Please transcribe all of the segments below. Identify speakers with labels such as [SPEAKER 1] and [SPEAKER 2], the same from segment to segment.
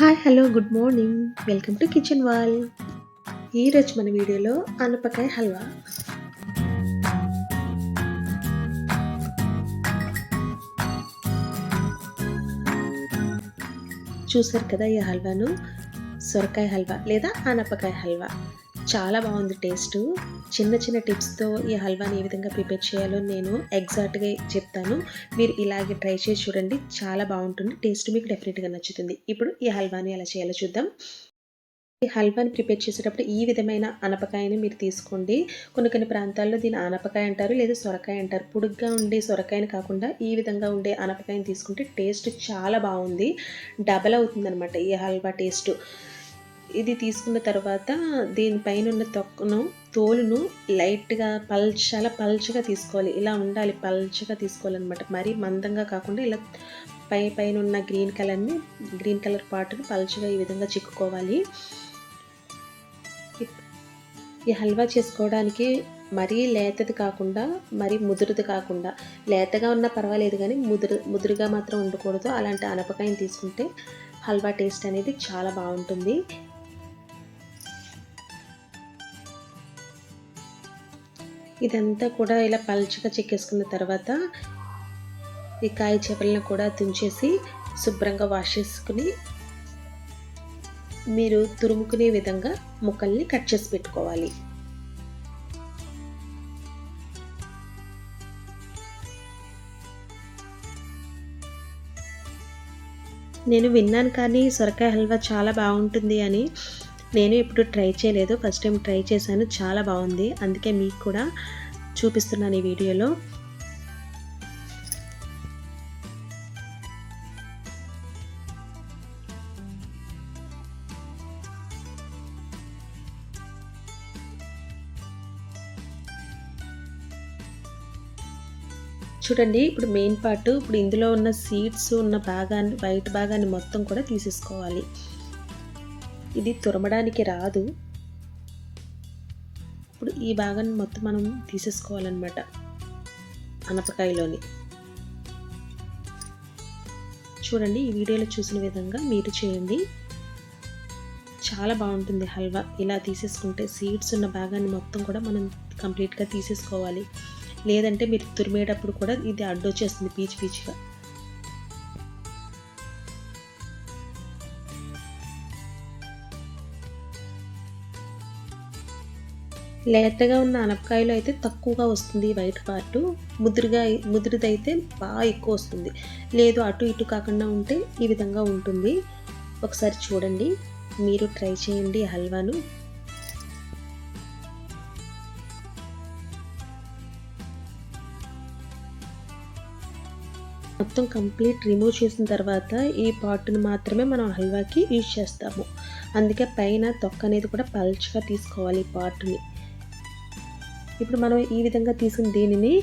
[SPEAKER 1] Hi hello good morning. Welcome to kitchen wall. ఈరోజు మన వీడియోలో ఆనపకాయ హల్వా. చూసారు కదా ఈ హల్వాను? సొరకాయ హల్వా లేదా ఆనపకాయ హల్వా? చాలా బాగుంది టేస్ట్. చిన్న చిన్న టిప్స్తో ఈ హల్వాని ఏ విధంగా ప్రిపేర్ చేయాలో నేను ఎగ్జాక్ట్గా చెప్తాను. మీరు ఇలాగే ట్రై చేసి చూడండి. చాలా బాగుంటుంది. టేస్ట్ మీకు డెఫినెట్గా నచ్చుతుంది. ఇప్పుడు ఈ హల్వాని ఎలా చేయాలో చూద్దాం. ఈ హల్వాని ప్రిపేర్ చేసేటప్పుడు ఈ విధమైన అనపకాయని మీరు తీసుకోండి. కొన్ని కొన్ని ప్రాంతాల్లో దీని ఆనపకాయ అంటారు లేదా సొరకాయ అంటారు. పొడుగ్గా ఉండే సొరకాయని కాకుండా ఈ విధంగా ఉండే ఆనపకాయని తీసుకుంటే టేస్ట్ చాలా బాగుంది. డబల్ అవుతుందన్నమాట ఈ హల్వా టేస్ట్. ఇది తీసుకున్న తర్వాత దీనిపైన ఉన్న తొక్కను తోలును లైట్గా పల్చ చాలా పల్చగా తీసుకోవాలి. ఇలా ఉండాలి పల్చగా తీసుకోవాలన్నమాట. మరీ మందంగా కాకుండా ఇలా పై పైన ఉన్న గ్రీన్ కలర్ని గ్రీన్ కలర్ పార్ట్ని పల్చగా ఈ విధంగా చిక్కుకోవాలి. ఈ హల్వా చేసుకోవడానికి మరీ లేతది కాకుండా మరీ ముదురుది కాకుండా లేతగా ఉన్నా పర్వాలేదు కానీ ముదురు ముదురుగా మాత్రం ఉండకూడదు. అలాంటి అనపకాయని తీసుకుంటే హల్వా టేస్ట్ అనేది చాలా బాగుంటుంది. ఇదంతా కూడా ఇలా పల్చగా చెక్కేసుకున్న తర్వాత ఈ కాయ చేపలను కూడా తుంచేసి శుభ్రంగా వాష్ చేసుకుని మీరు తురుముకునే విధంగా ముక్కల్ని కట్ చేసి పెట్టుకోవాలి. నేను విన్నాను కానీ సొరకాయ హల్వా చాలా బాగుంటుంది అని నేను ఇప్పుడు ట్రై చేయలేదు. ఫస్ట్ టైం ట్రై చేశాను. చాలా బాగుంది. అందుకే మీకు కూడా చూపిస్తున్నాను ఈ వీడియోలో. చూడండి ఇప్పుడు మెయిన్ పార్ట్ ఇప్పుడు ఇందులో ఉన్న సీడ్స్ ఉన్న భాగాన్ని వైట్ భాగాన్ని మొత్తం కూడా తీసేసుకోవాలి. ఇది తురమడానికి రాదు. ఇప్పుడు ఈ భాగాన్ని మొత్తం మనం తీసేసుకోవాలన్నమాట. అనపకాయలోని. చూడండి ఈ వీడియోలో చూసిన విధంగా మీరు చేయండి. చాలా బాగుంటుంది హల్వా. ఇలా తీసేసుకుంటే సీడ్స్ ఉన్న భాగాన్ని మొత్తం కూడా మనం కంప్లీట్గా తీసేసుకోవాలి. లేదంటే మీరు తురిమేటప్పుడు కూడా ఇది అడ్డొచ్చేస్తుంది పీచు పీచుగా. లేతగా ఉన్న అనపకాయలో అయితే తక్కువగా వస్తుంది వైట్ పార్ట్ ముదురుగా ముదురుదైతే బాగా ఎక్కువ వస్తుంది. లేదు అటు ఇటు కాకుండా ఉంటే ఈ విధంగా ఉంటుంది. ఒకసారి చూడండి. మీరు ట్రై చేయండి హల్వాను. మొత్తం కంప్లీట్ రిమూవ్ చేసిన తర్వాత ఈ పార్ట్ను మాత్రమే మనం హల్వాకి యూజ్ చేస్తాము. అందుకే పైన తొక్క అనేది కూడా పల్చగా తీసుకోవాలి ఈ పార్ట్ని ఇప్పుడు మనం ఈ విధంగా తీసుకుని దీనిని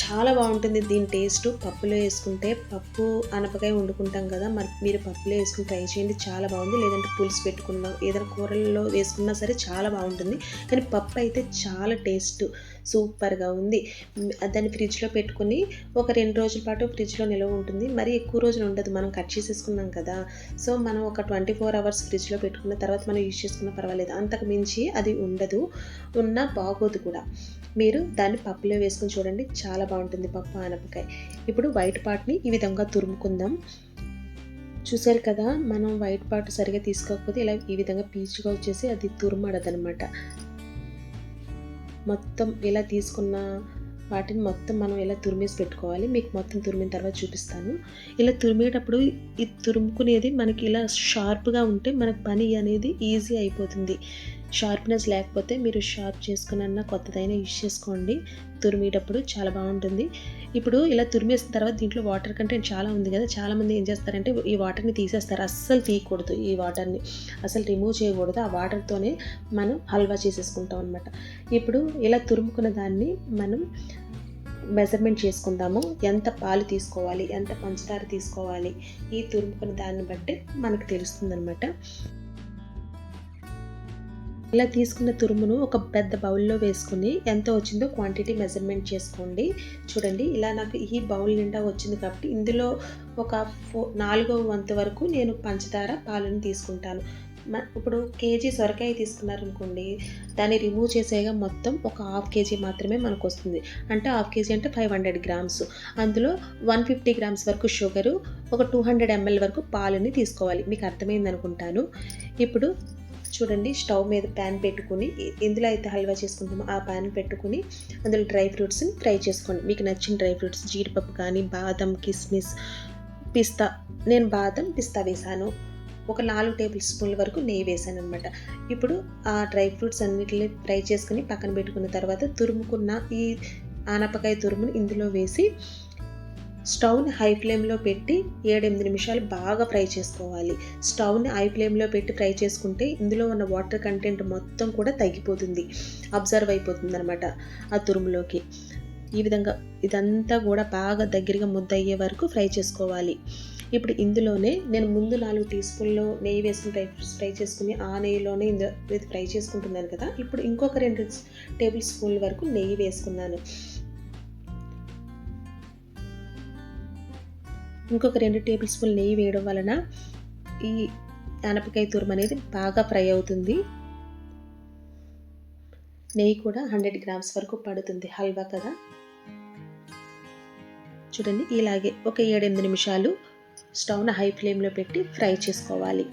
[SPEAKER 1] చాలా బాగుంటుంది. దీని టేస్ట్ పప్పులో వేసుకుంటే పప్పు అనపకాయ వండుకుంటాం కదా మరి మీరు పప్పులో వేసుకుని ట్రై చేయండి చాలా బాగుంది. లేదంటే పులుసు పెట్టుకున్నాం ఏదైనా కూరల్లో వేసుకున్నా సరే చాలా బాగుంటుంది. కానీ పప్పు అయితే చాలా టేస్ట్. సూపర్గా ఉంది. దాన్ని ఫ్రిడ్జ్లో పెట్టుకుని ఒక రెండు రోజుల పాటు ఫ్రిడ్జ్లో నిల్వ ఉంటుంది. మరి ఎక్కువ రోజులు ఉండదు. మనం కట్ చేసేసుకున్నాం కదా. సో మనం ఒక ట్వంటీ ఫోర్ అవర్స్ ఫ్రిడ్జ్లో పెట్టుకున్న తర్వాత మనం యూజ్ చేసుకున్న పర్వాలేదు. అంతకు మించి అది ఉండదు. ఉన్నా బాగోదు కూడా. మీరు దాన్ని పప్పులో వేసుకుని చూడండి. చాలా బాగుంటుంది పప్పు ఆనపకాయ. ఇప్పుడు వైట్ పార్ట్ని ఈ విధంగా తురుముకుందాం. చూసారు కదా మనం వైట్ పార్ట్ సరిగా తీసుకోకపోతే ఇలా ఈ విధంగా పీచుగా వచ్చేసి అది తురుమడదనమాట. మొత్తం ఇలా తీసుకున్న వాటిని మొత్తం మనం ఇలా తురిమేసి పెట్టుకోవాలి మీకు మొత్తం తురిమిన తర్వాత చూపిస్తాను. ఇలా తురిమేటప్పుడు ఈ తురుముకునేది మనకి ఇలా షార్ప్గా ఉంటే మనకు పని అనేది ఈజీ అయిపోతుంది. షార్ప్నెస్ లేకపోతే మీరు షార్ప్ చేసుకున్న కొత్తదైనా యూజ్ చేసుకోండి. తురిమేటప్పుడు చాలా బాగుంటుంది. ఇప్పుడు ఇలా తురిమేసిన తర్వాత దీంట్లో వాటర్ కంటెంట్ చాలా ఉంది కదా. చాలామంది ఏం చేస్తారంటే ఈ వాటర్ని తీసేస్తారు. అస్సలు తీయకూడదు ఈ వాటర్ని అసలు రిమూవ్ చేయకూడదు. ఆ వాటర్తోనే మనం హల్వా చేసేసుకుంటాం అనమాట ఇప్పుడు ఇలా తురుముకున్న దాన్ని మనం మెజర్మెంట్ చేసుకుందాము. ఎంత పాలు తీసుకోవాలి? ఎంత పంచదార తీసుకోవాలి? ఈ తురుముకున్న దాన్ని బట్టి మనకు తెలుస్తుంది అనమాట ఇలా తీసుకున్న తురుమును ఒక పెద్ద బౌల్లో వేసుకుని ఎంత వచ్చిందో క్వాంటిటీ మెజర్మెంట్ చేసుకోండి. చూడండి ఇలా నాకు ఈ బౌల్ నిండా వచ్చింది కాబట్టి ఇందులో ఒక ఫో నాలుగో వంతు వరకు నేను పంచదార పాలను తీసుకుంటాను. మ- ఇప్పుడు కేజీ సొరకాయ తీసుకున్నారనుకోండి దాన్ని రిమూవ్ చేసేగా మొత్తం ఒక హాఫ్ కేజీ మాత్రమే మనకు వస్తుంది. అంటే హాఫ్ కేజీ అంటే ఫైవ్ హండ్రెడ్ గ్రామ్స్. అందులో వన్ ఫిఫ్టీ గ్రామ్స్ వరకు షుగరు ఒక టూ హండ్రెడ్ ఎంఎల్ వరకు పాలని తీసుకోవాలి. మీకు అర్థమైంది అనుకుంటాను. ఇప్పుడు చూడండి స్టవ్ మీద ప్యాన్ పెట్టుకుని ఎందులో అయితే హల్వా చేసుకుంటామో ఆ ప్యాన్ పెట్టుకుని అందులో డ్రై ఫ్రూట్స్ని ఫ్రై చేసుకోండి. మీకు నచ్చిన డ్రై ఫ్రూట్స్ జీడిపప్పు కానీ బాదం కిస్మిస్ పిస్తా నేను బాదం పిస్తా వేసాను. ఒక నాలుగు టేబుల్ స్పూన్ల వరకు నెయ్యి వేసాను అనమాట ఇప్పుడు ఆ డ్రై ఫ్రూట్స్ అన్నిటిని ఫ్రై చేసుకుని పక్కన పెట్టుకున్న తర్వాత తురుముకున్న ఈ ఆనపకాయ తురుముని ఇందులో వేసి స్టవ్ని హై ఫ్లేమ్లో పెట్టి ఏడెనిమిది నిమిషాలు బాగా ఫ్రై చేసుకోవాలి. స్టవ్ని హై ఫ్లేమ్లో పెట్టి ఫ్రై చేసుకుంటే ఇందులో ఉన్న వాటర్ కంటెంట్ మొత్తం కూడా తగ్గిపోతుంది. అబ్జర్వ్ అయిపోతుంది అనమాట ఆ తురుములోకి. ఈ విధంగా ఇదంతా కూడా బాగా దగ్గరగా ముద్ద అయ్యే వరకు ఫ్రై చేసుకోవాలి. ఇప్పుడు ఇందులోనే నేను ముందు నాలుగు టీ స్పూన్లు నెయ్యి వేసుకుని ఫ్రై ఫ్రై చేసుకుని ఆ నెయ్యిలోనే ఇందులో ఇది ఫ్రై చేసుకుంటున్నాను కదా. ఇప్పుడు ఇంకొక రెండు టేబుల్ స్పూన్ల వరకు నెయ్యి వేసుకున్నాను. ఇంకొక రెండు టేబుల్ స్పూన్ నెయ్యి వేయడం వలన ఈ ఆనపకాయ తురుము అనేది బాగా ఫ్రై అవుతుంది. నెయ్యి కూడా హండ్రెడ్ గ్రామ్స్ వరకు పడుతుంది హల్వా కదా. చూడండి ఇలాగే ఒక ఏడెనిమిది నిమిషాలు స్టవ్ను హై ఫ్లేమ్లో పెట్టి ఫ్రై చేసుకోవాలి.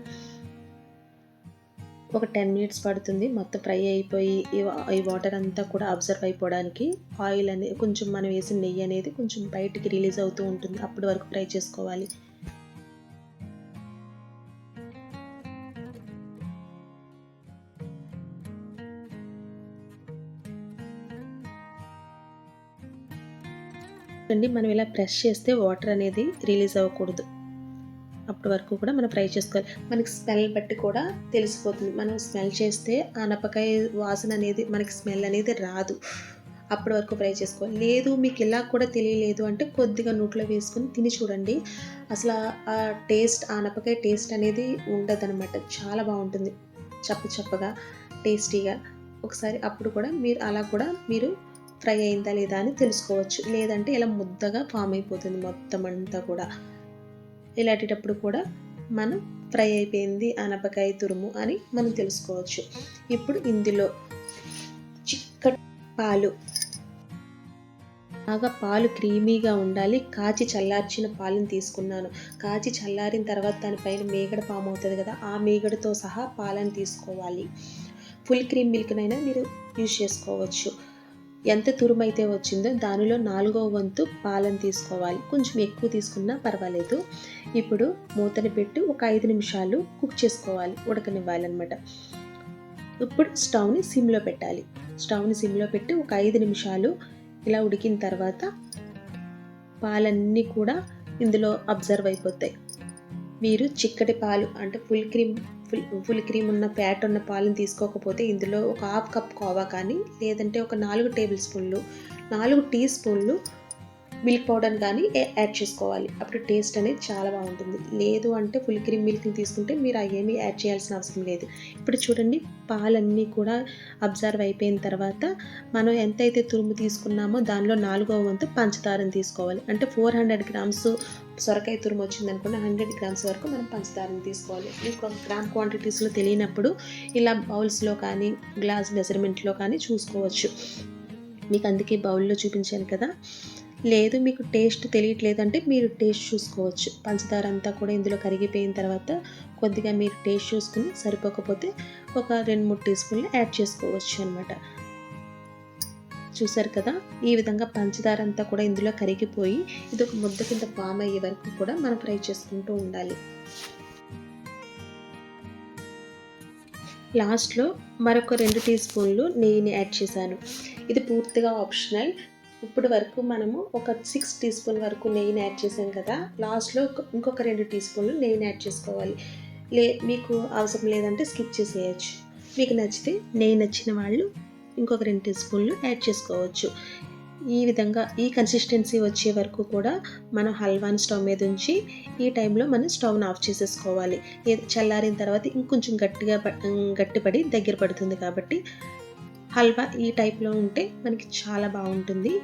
[SPEAKER 1] ఒక టెన్ మినిట్స్ పడుతుంది. మొత్తం ఫ్రై అయిపోయి ఈ వాటర్ అంతా కూడా అబ్జర్వ్ అయిపోవడానికి ఆయిల్ అనేది కొంచెం మనం వేసిన నెయ్యి అనేది కొంచెం బయటికి రిలీజ్ అవుతూ ఉంటుంది. అప్పటి వరకు ఫ్రై చేసుకోవాలి. అండి మనం ఇలా ప్రెస్ చేస్తే వాటర్ అనేది రిలీజ్ అవ్వకూడదు. అప్పటి వరకు కూడా మనం ఫ్రై చేసుకోవాలి. మనకి స్మెల్ బట్టి కూడా తెలిసిపోతుంది. మనం స్మెల్ చేస్తే అనపకాయ వాసన అనేది మనకి స్మెల్ అనేది రాదు. అప్పటి వరకు ఫ్రై చేసుకోవాలి. లేదు మీకు ఇలా కూడా తెలియలేదు అంటే కొద్దిగా నోట్లో వేసుకొని తిని చూడండి. అసలు ఆ టేస్ట్ ఆనపకాయ టేస్ట్ అనేది ఉండదన్నమాట. చాలా బాగుంటుంది. చప్ప చప్పగా టేస్టీగా. ఒకసారి అప్పుడు కూడా మీరు అలా కూడా మీరు ఫ్రై అయిందా లేదా అని తెలుసుకోవచ్చు. లేదంటే ఇలా ముద్దగా ఫామ్ అయిపోతుంది మొత్తం అంతా కూడా. ఇలాంటిటప్పుడు కూడా మనం ఫ్రై అయిపోయింది అనపకాయ తురుము అని మనం తెలుసుకోవచ్చు. ఇప్పుడు ఇందులో చిక్కటి పాలు. బాగా పాలు క్రీమీగా ఉండాలి. కాచి చల్లార్చిన పాలను తీసుకున్నాను. కాచి చల్లారిన తర్వాత దానిపైన మేగడ పాము అవుతుంది కదా ఆ మేగడతో సహా పాలను తీసుకోవాలి. ఫుల్ క్రీమ్ మిల్క్నైనా మీరు యూజ్ చేసుకోవచ్చు. ఎంత తురుమైతే వచ్చిందో దానిలో నాలుగో వంతు పాలను తీసుకోవాలి. కొంచెం ఎక్కువ తీసుకున్నా పర్వాలేదు. ఇప్పుడు మూతని పెట్టి ఒక ఐదు నిమిషాలు కుక్ చేసుకోవాలి. ఉడకనివ్వాలన్నమాట. ఇప్పుడు స్టవ్ని సిమ్లో పెట్టాలి. స్టవ్ని సిమ్లో పెట్టి ఒక ఐదు నిమిషాలు ఇలా ఉడికిన తర్వాత పాలన్నీ కూడా ఇందులో అబ్జర్వ్ అయిపోతాయి. మీరు చిక్కటి పాలు అంటే full cream full full cream ఉన్న ఫ్యాట్ ఉన్న పాలను తీసుకోకపోతే ఇందులో ఒక హాఫ్ కప్ కోవా కానీ లేదంటే ఒక నాలుగు టేబుల్ స్పూన్లు నాలుగు టీ స్పూన్లు మిల్క్ పౌడర్ కానీ యాడ్ చేసుకోవాలి. అప్పుడు టేస్ట్ అనేది చాలా బాగుంటుంది. లేదు అంటే ఫుల్ క్రీమ్ మిల్క్ని తీసుకుంటే మీరు ఏమీ యాడ్ చేయాల్సిన అవసరం లేదు. ఇప్పుడు చూడండి పాలన్నీ కూడా అబ్జర్వ్ అయిపోయిన తర్వాత మనం ఎంతైతే తురుము తీసుకున్నామో దానిలో నాలుగో వంతు పంచదారని తీసుకోవాలి. అంటే ఫోర్ హండ్రెడ్ గ్రామ్స్ సొరకాయ తురుము వచ్చింది అనుకున్న హండ్రెడ్ గ్రామ్స్ వరకు మనం పంచదారని తీసుకోవాలి. ఇంకో గ్రామ్ క్వాంటిటీస్లో తెలియనప్పుడు ఇలా బౌల్స్లో కానీ గ్లాస్ మెజర్మెంట్లో కానీ చూసుకోవచ్చు. మీకు అందుకే బౌల్లో చూపించాను కదా. లేదు మీకు టేస్ట్ తెలియట్లేదు అంటే మీరు టేస్ట్ చూసుకోవచ్చు. పంచదార అంతా కూడా ఇందులో కరిగిపోయిన తర్వాత కొద్దిగా మీరు టేస్ట్ చూసుకుని సరిపోకపోతే ఒక రెండు మూడు టీ స్పూన్లు యాడ్ చేసుకోవచ్చు అనమాట చూసారు కదా? ఈ విధంగా పంచదార అంతా కూడా ఇందులో కరిగిపోయి ఇది ఒక ముద్ద కింద ఫామ్ అయ్యే వరకు కూడా మనం ఫ్రై చేసుకుంటూ ఉండాలి. లాస్ట్లో మరొక రెండు టీ స్పూన్లు నెయ్యిని యాడ్ చేశాను. ఇది పూర్తిగా ఆప్షనల్. ఇప్పుడు వరకు మనము ఒక సిక్స్ టీ స్పూన్ వరకు నెయ్యిని యాడ్ చేసాం కదా. లాస్ట్లో ఇంకొక రెండు టీ స్పూన్లు నెయ్యిని యాడ్ చేసుకోవాలి. లే మీకు అవసరం లేదంటే స్కిప్ చేసేయచ్చు. మీకు నచ్చితే నెయ్యి నచ్చిన వాళ్ళు ఇంకొక రెండు టీ స్పూన్లు యాడ్ చేసుకోవచ్చు. ఈ విధంగా ఈ కన్సిస్టెన్సీ వచ్చే వరకు కూడా మనం హల్వాని స్టవ్ మీద ఉంచి ఈ టైంలో మనం స్టవ్ని ఆఫ్ చేసేసుకోవాలి. చల్లారిన తర్వాత ఇంకొంచెం గట్టిగా ప- గట్టిపడి దగ్గర పడుతుంది కాబట్టి హల్వా ఈ టైప్లో ఉంటే మనకి చాలా బాగుంటుంది.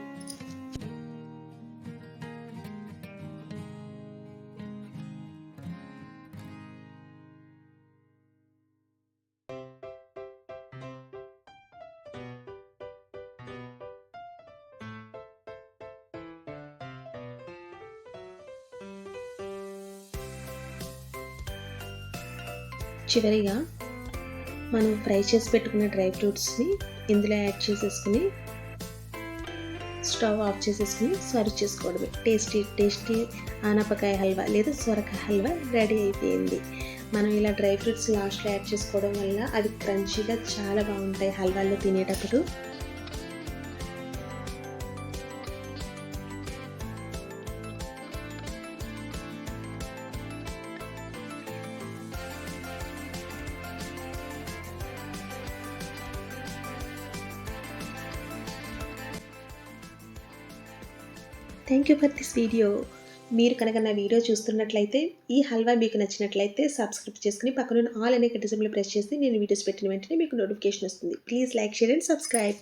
[SPEAKER 1] చివరిగా మనం ఫ్రై చేసి పెట్టుకున్న డ్రై ఫ్రూట్స్ని ఇందులో యాడ్ చేసేసుకుని స్టవ్ ఆఫ్ చేసేసుకుని సర్వ్ చేసుకోవడమే. టేస్టీ టేస్టీ ఆనపకాయ హల్వా లేదా సొరకాయ హల్వా రెడీ అయిపోయింది. మనం ఇలా డ్రై ఫ్రూట్స్ లాస్ట్లో యాడ్ చేసుకోవడం వల్ల అది క్రంచీగా చాలా బాగుంటాయి హల్వాల్లో తినేటప్పుడు. Thank you for this video మీరు కనుక నా వీడియో చూస్తున్నట్లయితే ఈ హల్వా మీకు నచ్చినట్లయితే సబ్స్క్రైబ్ చేసుకుని పక్కన ఆల్ అనే గంట ప్రెస్ చేస్తే నేను వీడియోస్ పెట్టిన వెంటనే మీకు నోటిఫికేషన్ వస్తుంది. Please like share and subscribe